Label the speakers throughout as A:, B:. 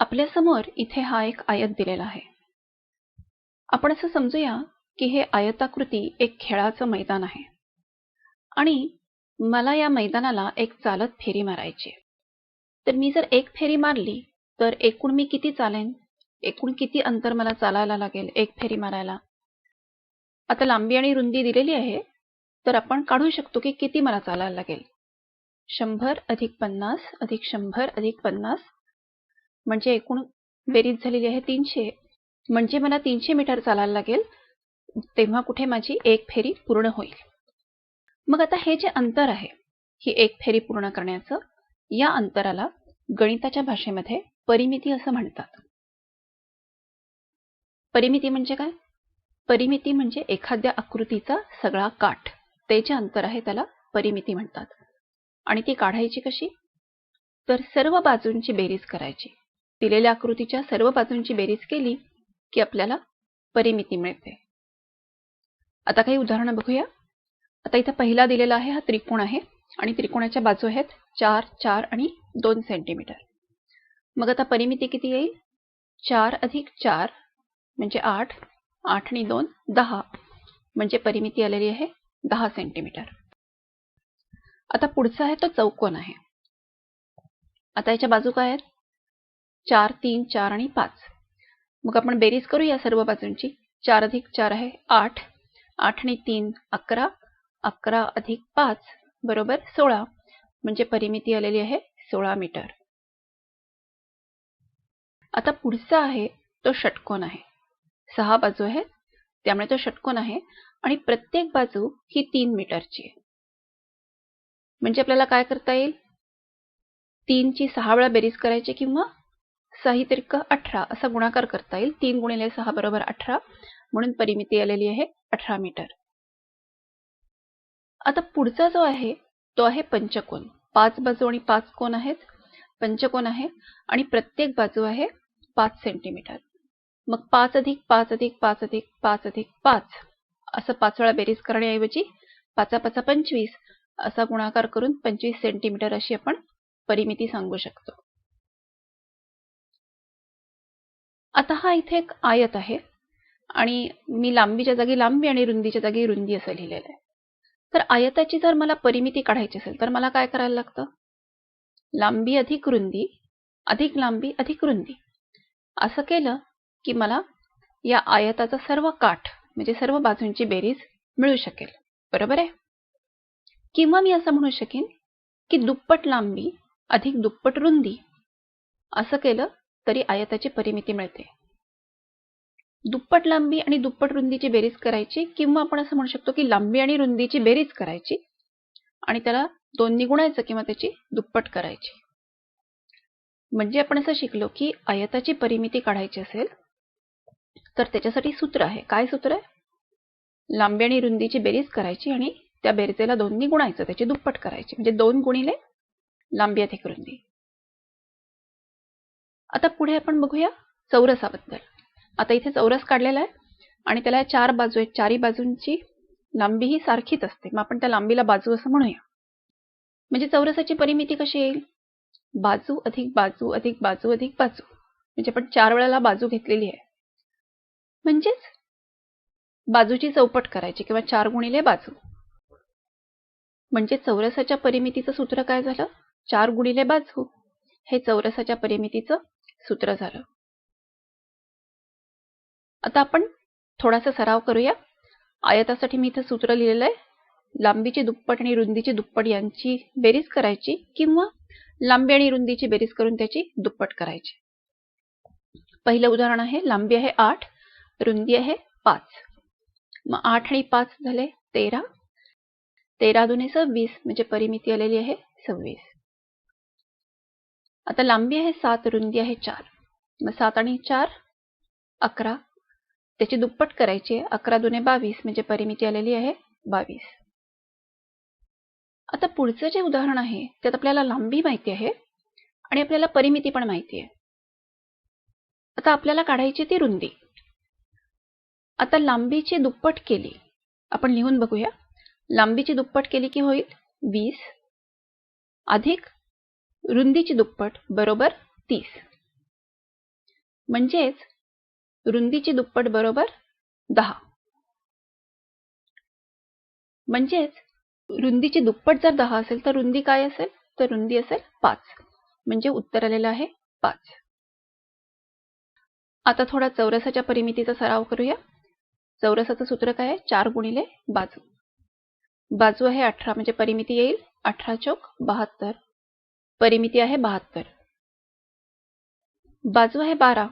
A: आपल्यासमोर इथे हा एक आयत दिलेला आहे. आपण असं समजूया की हे आयताकृती एक खेळाचं मैदान आहे. आणि मला या मैदानाला एक चालत फेरी मारायची तर मी जर एक फेरी मारली तर एकूण मी किती चालेन? एकूण किती अंतर मला चालायला लागेल एक फेरी मारायला? आता लांबी आणि रुंदी दिलेली आहे तर आपण काढू शकतो की किती मला चालायला लागेल? शंभर अधिक पन्नास अधिक शंभर अधिक पन्नास म्हणजे एकूण बेरीज झालेली आहे तीनशे. म्हणजे मला तीनशे मीटर चालायला लागेल. तेव्हा कुठे माझी एक फेरी पूर्ण होईल. मग आता हे जे अंतर आहे ही एक फेरी पूर्ण करण्याचं या अंतराला गणिताच्या भाषेमध्ये परिमिती असं म्हणतात. परिमिती म्हणजे काय? परिमिती म्हणजे एखाद्या आकृतीचा सगळा काठ. ते जे अंतर आहे त्याला परिमिती म्हणतात. आणि ती काढायची कशी? तर सर्व बाजूंची बेरीज करायची. दिलेल्या आकृतीच्या सर्व बाजूंची बेरीज केली की आपल्याला परिमिती मिळते. आता काही उदाहरणं बघूया. आता इथं पहिला दिलेला आहे हा त्रिकोण आहे आणि त्रिकोणाच्या बाजू आहेत चार चार आणि दोन सेंटीमीटर मग आता परिमिती किती येईल? चार अधिक चार म्हणजे आठ आठ आणि दोन दहा. म्हणजे परिमिती आलेली आहे दहा सेंटीमीटर आता पुढचा आहे तो चौकोन आहे. आता याच्या बाजू काय आहेत? चार तीन चार आणि पाच. मग आपण बेरीज करू या सर्व बाजूंची. चार अधिक चार आहे आठ. आठ आणि तीन अकरा. अकरा अधिक पाच बरोबर सोळा. म्हणजे परिमिती आलेली आहे सोळा मीटर. आता पुढचा आहे तो षटकोन आहे. सहा बाजू आहेत त्यामुळे तो षटकोन आहे आणि प्रत्येक बाजू ही तीन मीटरची आहे. म्हणजे आपल्याला काय करता येईल? तीनची सहा वेळा बेरीज करायची किंवा सही अठरा असा गुणाकार करता येईल. तीन गुणिले सहा बरोबर अठरा. म्हणून परिमिती आलेली आहे अठरा मीटर. आता पुढचा जो आहे तो आहे पंचकोन. पाच बाजू आणि पाच कोण आहेत. पंचकोन आहे आणि प्रत्येक बाजू आहे पाच सेंटीमीटर मग पाच अधिक पाच अधिक पाच अधिक पाच अधिक पाच असं पाच वेळा बेरीज करण्याऐवजी पाचा पाचा पंचवीस असा गुणाकार करून पंचवीस सेंटीमीटर अशी आपण परिमिती सांगू शकतो. आता हा इथे एक आयत आहे आणि मी लांबीच्या जागी लांबी आणि रुंदीच्या जागी रुंदी असं लिहिलेलं आहे. तर आयताची जर मला परिमिती काढायची असेल तर मला काय करायला लागतं? लांबी अधिक रुंदी अधिक लांबी अधिक रुंदी. असं केलं की मला या आयताचा सर्व काठ म्हणजे सर्व बाजूंची बेरीज मिळू शकेल. बरोबर आहे? किंवा मी असं म्हणू शकेन की दुप्पट लांबी अधिक दुप्पट रुंदी. असं केलं तरी आयताची परिमिती मिळते. दुप्पट लांबी आणि दुप्पट रुंदीची बेरीज करायची किंवा आपण असं म्हणू शकतो की लांबी आणि रुंदीची बेरीज करायची आणि त्याला दोन्ही गुणायचं किंवा त्याची दुप्पट करायची. म्हणजे आपण असं शिकलो की आयताची परिमिती काढायची असेल तर त्याच्यासाठी सूत्र आहे. काय सूत्र आहे? लांबी आणि रुंदीची बेरीज करायची आणि त्या बेरजेला दोन्ही गुणायचं त्याची दुप्पट करायची. म्हणजे दोन गुणिले लांबी अधिक रुंदी. आता पुढे आपण बघूया चौरसाबद्दल. आता इथे चौरस काढलेला आहे आणि त्याला चार बाजू आहेत. चारी बाजूंची लांबी ही सारखीच असते. मग आपण त्या लांबीला बाजू असं म्हणूया. म्हणजे चौरसाची परिमिती कशी येईल? बाजू अधिक बाजू अधिक बाजू अधिक बाजू. म्हणजे आपण चार वेळेला बाजू घेतलेली आहे. म्हणजेच बाजूची चौपट करायची किंवा चार गुणिले बाजू. म्हणजे चौरसाच्या परिमितीचं सूत्र काय झालं? चार गुणिले बाजू. हे चौरसाच्या परिमितीचं सूत्र झालं. आता आपण थोडासा सराव करूया. आयतासाठी मी इथं सूत्र लिहिलेलं आहे. लांबीची दुप्पट आणि रुंदीची दुप्पट यांची बेरीज करायची किंवा लांबी आणि रुंदीची बेरीज करून त्याची दुप्पट करायची. पहिलं उदाहरण आहे लांबी आहे आठ रुंदी आहे पाच. मग आठ आणि पाच झाले तेरा. तेरा दुने सव्वीस म्हणजे परिमिती आलेली आहे सव्वीस. आता लांबी आहे सात रुंदी आहे चार. मग सात आणि चार अकरा. त्याची दुप्पट करायची आहे. अकरा दुने बावीस म्हणजे परिमिती आलेली आहे बावीस. आता पुढचं जे उदाहरण आहे त्यात आपल्याला लांबी माहिती आहे आणि आपल्याला परिमिती पण माहिती आहे. आता आपल्याला काढायची ती रुंदी. आता लांबीची दुप्पट केली आपण लिहून बघूया. लांबीची दुप्पट केली की होईल वीस. अधिक रुंदीची दुप्पट बरोबर तीस. म्हणजेच रुंदीची दुप्पट बरोबर दहा. म्हणजेच रुंदीची दुप्पट जर दहा असेल तर रुंदी काय असेल? तर रुंदी असेल पाच. म्हणजे उत्तर आलेलं आहे पाच. आता थोडा चौरसाच्या परिमितीचा सराव करूया. चौरसाचं सूत्र काय आहे? चार गुणिले बाजू. बाजू आहे अठरा म्हणजे परिमिती येईल अठरा चौक बहात्तर. परिमिती आहे बहात्तर. बाजू आहे बारा.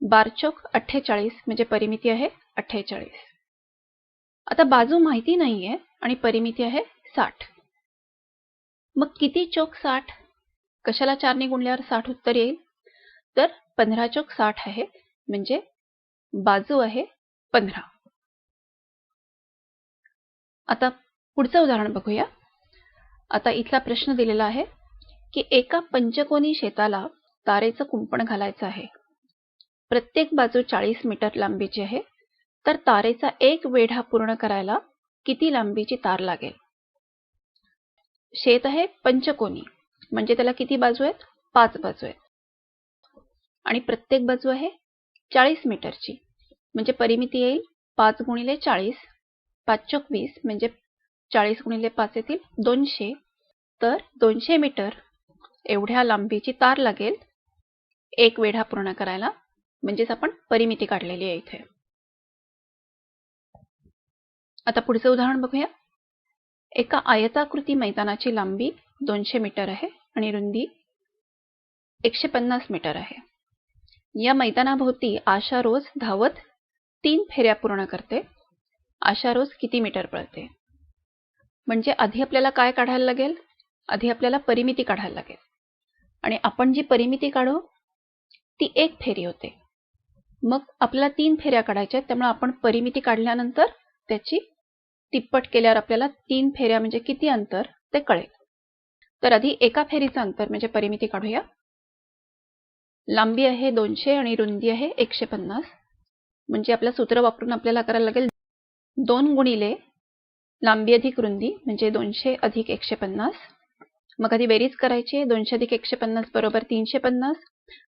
A: बारचोक अठ्ठेचाळीस म्हणजे परिमिती आहे अठ्ठेचाळीस. आता बाजू माहिती नाहीये आणि परिमिती आहे साठ. मग किती चोक साठ? कशाला चारने गुणल्यावर साठ उत्तर येईल? तर पंधरा चोक साठ आहे म्हणजे बाजू आहे पंधरा. आता पुढचं उदाहरण बघूया. आता इथला प्रश्न दिलेला आहे की एका पंचकोनी शेताला तारेचं कुंपण घालायचं आहे. प्रत्येक बाजू चाळीस मीटर लांबीची आहे. तर तारेचा एक वेढा पूर्ण करायला किती लांबीची तार लागेल? शेत आहे पंचकोनी. म्हणजे त्याला किती बाजू आहेत? पाच बाजू आहेत. आणि प्रत्येक बाजू आहे चाळीस मीटरची. म्हणजे परिमिती येईल पाच गुणिले चाळीस. पाच चोक वीस म्हणजे चाळीस गुणिले पाच येतील दोनशे. तर दोनशे मीटर एवढ्या लांबीची तार लागेल. एक वेढा पूर्ण करायला. म्हणजेच आपण परिमिती काढलेली आहे इथे. आता पुढचं उदाहरण बघूया. एका आयताकृती मैदानाची लांबी दोनशे मीटर आहे आणि रुंदी एकशे पन्नास मीटर आहे. या मैदानाभोवती आशा रोज धावत तीन फेऱ्या पूर्ण करते. आशा रोज किती मीटर पळते? म्हणजे आधी आपल्याला काय काढायला लागेल? आधी आपल्याला परिमिती काढायला लागेल. आणि आपण जी परिमिती काढू ती एक फेरी होते. मग आपल्याला तीन फेऱ्या काढायच्या त्यामुळे आपण परिमिती काढल्यानंतर त्याची तिप्पट केल्यावर आपल्याला तीन फेऱ्या म्हणजे किती अंतर ते कळेल. तर आधी एका फेरीचं अंतर म्हणजे परिमिती काढूया. लांबी आहे दोनशे आणि रुंदी आहे एकशे पन्नास. म्हणजे आपलं सूत्र वापरून आपल्याला करायला लागेल दोन गुणिले लांबी अधिक रुंदी म्हणजे दोनशे अधिक एकशे पन्नास. मग आधी बेरीज करायची दोनशे अधिक एकशे पन्नास बरोबर तीनशे पन्नास.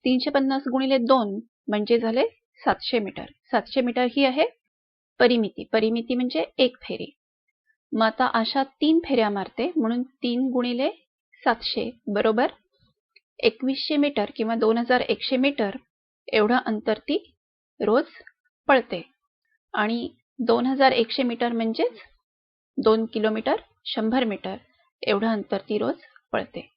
A: तीनशे पन्नास गुणिले दोन म्हणजे झाले सातशे मीटर. सातशे मीटर ही आहे परिमिती. परिमिती म्हणजे एक फेरी. मग आता अशा तीन फेऱ्या मारते म्हणून तीन गुणिले सातशे बरोबर एकवीसशे मीटर किंवा दोन हजार एकशे मीटर एवढं अंतर ती रोज पळते. आणि दोन हजार एकशे मीटर म्हणजेच दोन किलोमीटर शंभर मीटर एवढं अंतर ती रोज पळते